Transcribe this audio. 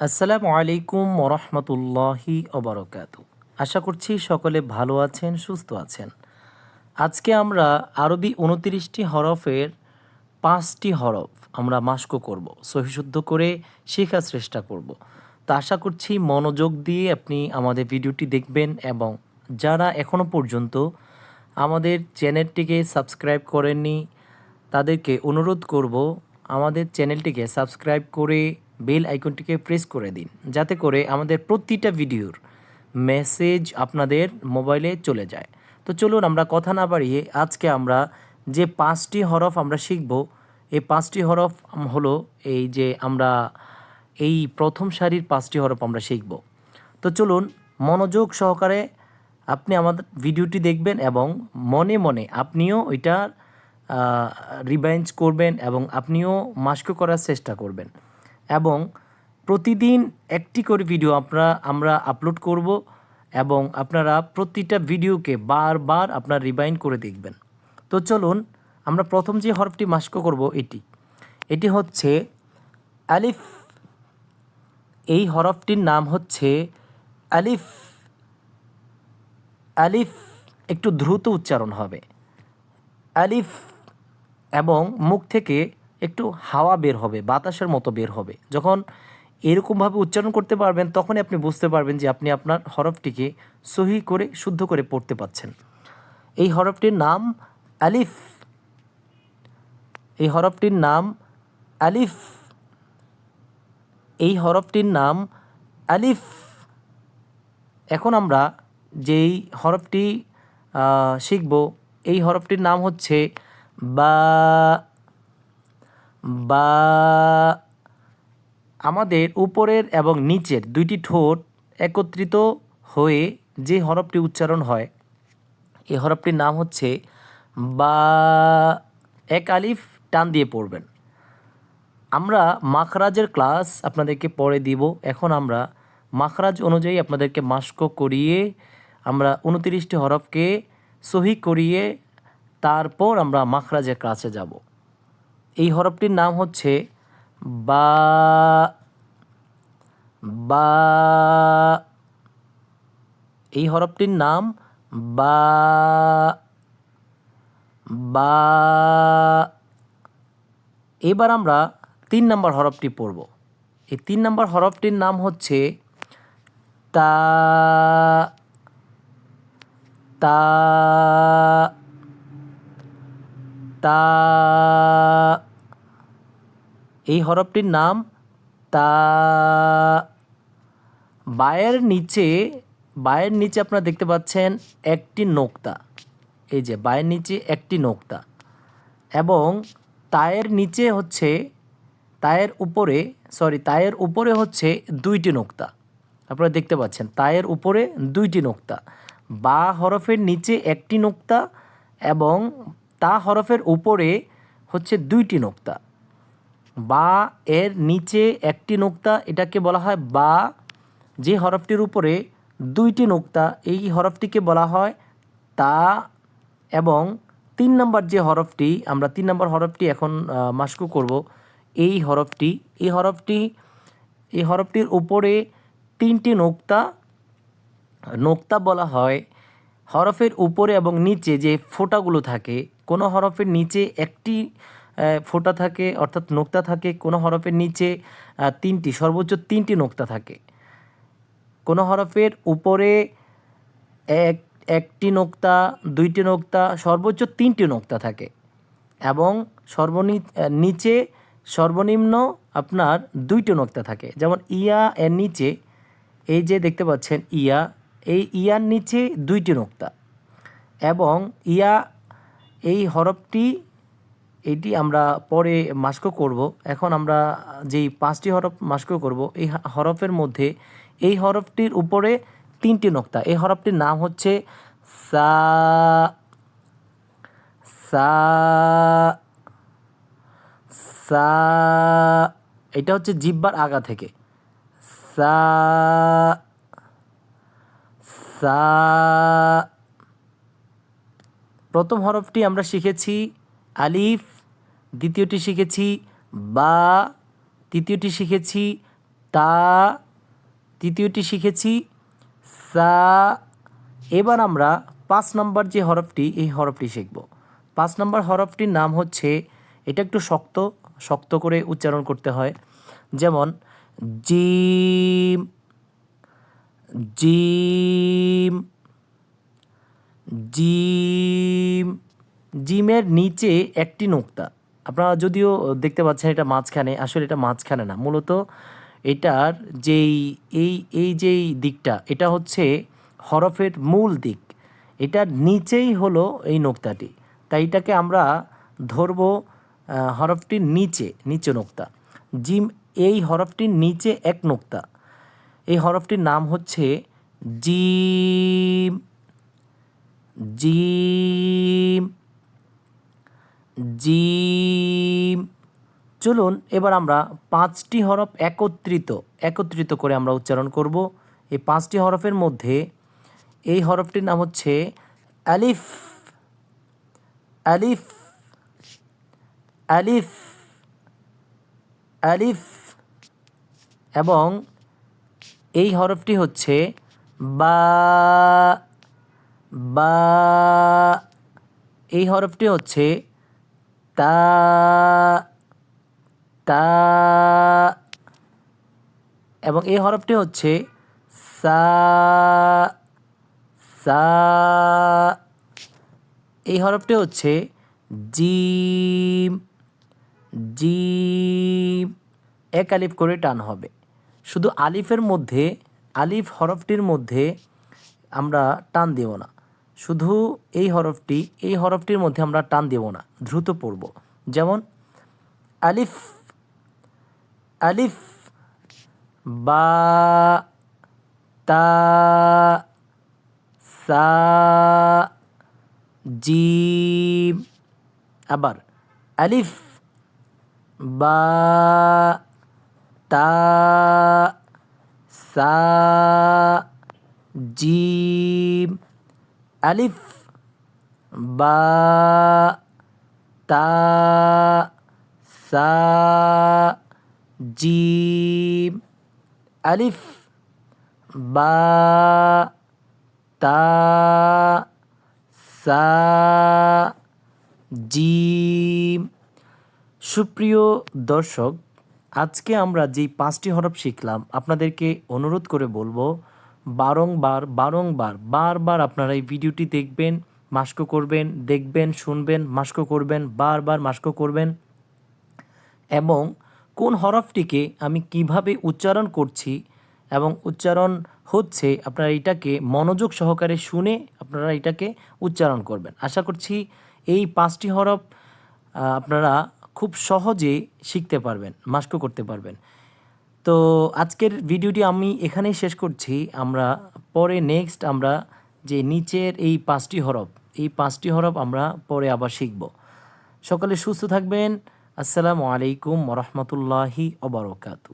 আসসালামু আলাইকুম ওরহমতুল্লাহি অবরকাত আশা করছি সকলে ভালো আছেন, সুস্থ আছেন। আজকে আমরা আরবি উনত্রিশটি হরফের পাঁচটি হরফ আমরা মাস্ক করব, সহিশুদ্ধ করে শেখার চেষ্টা করব। তা আশা করছি মনোযোগ দিয়ে আপনি আমাদের ভিডিওটি দেখবেন এবং যারা এখনও পর্যন্ত আমাদের চ্যানেলটিকে সাবস্ক্রাইব করেননি, তাদেরকে অনুরোধ করব আমাদের চ্যানেলটিকে সাবস্ক্রাইব করে বেল আইকনটিকে প্রেস করে দিন, যাতে করে আমাদের প্রতিটা ভিডিওর মেসেজ আপনাদের মোবাইলে চলে যায়। তো চলুন আমরা কথা না বাড়িয়ে আজকে আমরা যে পাঁচটি হরফ আমরা শিখব, এই পাঁচটি হরফ হলো এই যে আমরা এই প্রথম সারির পাঁচটি হরফ আমরা শিখব। তো চলুন মনোযোগ সহকারে আপনি আমাদের ভিডিওটি দেখবেন এবং মনে মনে আপনিও ওইটার রিভাইন্স করবেন এবং আপনিও মাস্ক করার চেষ্টা করবেন। এবং প্রতিদিন একটি করে ভিডিও আমরা আমরা আপলোড করব এবং আপনারা প্রতিটা ভিডিওকে বারবার আপনার রিবাইন্ড করে দেখবেন। তো চলুন, আমরা প্রথম যে হরফটি মাস্ক করব, এটি। এটি হচ্ছে আলিফ এই হরফটির নাম হচ্ছে আলিফ আলিফ একটু দ্রুত উচ্চারণ হবে। আলিফ এবং মুখ থেকে একটু হাওয়া বের হবে, বাতাসের মতো বের হবে। যখন এরকমভাবে উচ্চারণ করতে পারবেন, তখনই আপনি বুঝতে পারবেন যে আপনি আপনার হরফটিকে সহি করে, শুদ্ধ করে পড়তে পাচ্ছেন এই হরফটির নাম আলিফ। এই হরফটির নাম আলিফ। এই হরফটির নাম আলিফ। এখন আমরা যেই হরফটি শিখব, এই হরফটির নাম হচ্ছে বা বা আমাদের উপরের এবং নিচের দুইটি ঠোঁট একত্রিত হয়ে যে হরফটি উচ্চারণ হয় এই হরফটির নাম হচ্ছে বা, এক আলিফ টান দিয়ে পড়বেন। আমরা মাখরাজের ক্লাস আপনাদেরকে পরে দিব। এখন আমরা মাখরাজ অনুযায়ী আপনাদেরকে মাস্ক করিয়ে আমরা উনতিরিশটি হরফকে সহি করিয়ে তারপর আমরা মাখরাজের ক্লাসে যাব। এই হরফটির নাম হচ্ছে বা বা, এই হরফটির নাম বা বা। এবার আমরা তিন নম্বর হরফটি পড়ব। এই তিন নম্বর হরফটির নাম হচ্ছে তা তা তা। এই হরফটির নাম তা বায়ের নিচে বায়ের নিচে আপনারা দেখতে পাচ্ছেন একটি নোক্তা। এই যে, বায়ের নিচে একটি নোক্তা। এবং তায়ের নিচে হচ্ছে, তায়ের উপরে সরি তায়ের উপরে হচ্ছে দুইটি নোক্তা। আপনারা দেখতে পাচ্ছেন, তায়ের উপরে দুইটি নোক্তা। বা হরফের নিচে একটি নোক্তা এবং তা হরফের উপরে হচ্ছে দুইটি নোক্তা। বা এর নিচে একটি নোক্তা, এটাকে বলা হয় বা, যে হরফটির উপরে দুইটি নোক্তা, এই হরফটিকে বলা হয় তা এবং তিন নম্বর যে হরফটি, আমরা তিন নম্বর হরফটি এখন মাস্কু করব, এই হরফটি এই হরফটি, এই হরফটির উপরে তিনটি নোক্তা নোক্তা বলা হয় হরফের উপরে এবং নিচে যে ফোঁটাগুলো থাকে, কোনো হরফের নিচে একটি ফোঁটা থাকে, অর্থাৎ নোক্তা থাকে, কোনো হরফের নিচে তিনটি, সর্বোচ্চ তিনটি নোক্তা থাকে। কোনো হরফের উপরে এক, একটি নোক্তা, দুইটি নোক্তা, সর্বোচ্চ তিনটি নোক্তা থাকে। এবং সর্বনি নিচে সর্বনিম্ন আপনার দুইটি নোক্তা থাকে। যেমন ইয়া এর নিচে, এই যে দেখতে পাচ্ছেন ইয়া, এই ইয়ার নিচে দুইটি নোক্তা। এবং ইয়া, এই হরফটি এটি আমরা পরে মাস্ক করব। এখন আমরা যেই পাঁচটি হরফ মাস্ক করব, এই হরফের মধ্যে এই হরফটির উপরে তিনটি নোক্তা। এই হরফটির নাম হচ্ছে সা সা সা, এটা হচ্ছে জিব্বার আগা থেকে। সা সা, প্রথম হরফটি আমরা শিখেছি আলিফ দ্বিতীয়টি শিখেছি বা, তৃতীয়টি শিখেছি তা, তৃতীয়টি শিখেছি সা। এবার আমরা পাঁচ নম্বর যে হরফটি, এই হরফটি শিখব। পাঁচ নম্বর হরফটির নাম হচ্ছে, এটা একটু শক্ত শক্ত করে উচ্চারণ করতে হয়। যেমন, জিম জিম জিম। জিমের নিচে একটি নোক্তা। আপনারা যদিও দেখতে পাচ্ছেন এটা মাঝখানে, আসলে এটা মাঝখানে না, মূলত এটার যেই, এই এই যেই দিকটা, এটা হচ্ছে হরফের মূল দিক, এটার নিচেই হলো এই নোক্তাটি, তাই এটাকে আমরা ধরবো হরফটির নিচে নিচে নোক্তা, জিম, এই হরফটির নিচে এক নোক্তা, এই হরফটির নাম হচ্ছে জিম জিম জিম। চলুন, এবার আমরা পাঁচটি হরফ একত্রিত একত্রিত করে আমরা উচ্চারণ করব। এই পাঁচটি হরফের মধ্যে এই হরফটির নাম হচ্ছে আলিফ আলিফ আলিফ আলিফ এবং এই হরফটি হচ্ছে বা বা, এই হরফটি হচ্ছে তা তা, এবং এই হরফটি হচ্ছে সা সা, এই হরফটি হচ্ছে জিম জিম, এক আলিফ করে টান হবে। শুধু আলিফের মধ্যে, আলিফ হরফটির মধ্যে আমরা টান দেব না। শুধু এই হরফটি, এই হরফটির মধ্যে আমরা টান দেব না, দ্রুত পড়ব। যেমন, আলিফ আলিফ, বা, তা, সা, জিম, আবার আলিফ, বা, তা, সা, জিম আলিফ, বা, তা, সা, জিম, আলিফ, বা, তা, সা, জিম। সুপ্রিয় দর্শক, আজকে আমরা যেই পাঁচটি হরফ শিখলাম, আপনাদেরকে অনুরোধ করে বলব বারংবার বারংবার, বারবার আপনারা এই ভিডিওটি দেখবেন, মাস্কো করবেন, দেখবেন, শুনবেন, মাস্কো করবেন, বারবার মাস্কো করবেন। এবং কোন হরফটিকে আমি কীভাবে উচ্চারণ করছি এবং উচ্চারণ হচ্ছে, আপনারা এটাকে মনোযোগ সহকারে শুনে আপনারা এটাকে উচ্চারণ করবেন। আশা করছি এই পাঁচটি হরফ আপনারা খুব সহজে শিখতে পারবেন, মাস্কো করতে পারবেন। তো আজকের ভিডিওটি আমি এখানেই শেষ করছি। আমরা পরে নেক্সট আমরা যে নিচের এই পাঁচটি হরফ, এই পাঁচটি হরফ আমরা পরে আবার শিখব। সকালে সুস্থ থাকবেন। আসসালামু আলাইকুম রহমতুল্লাহি অবরকাতু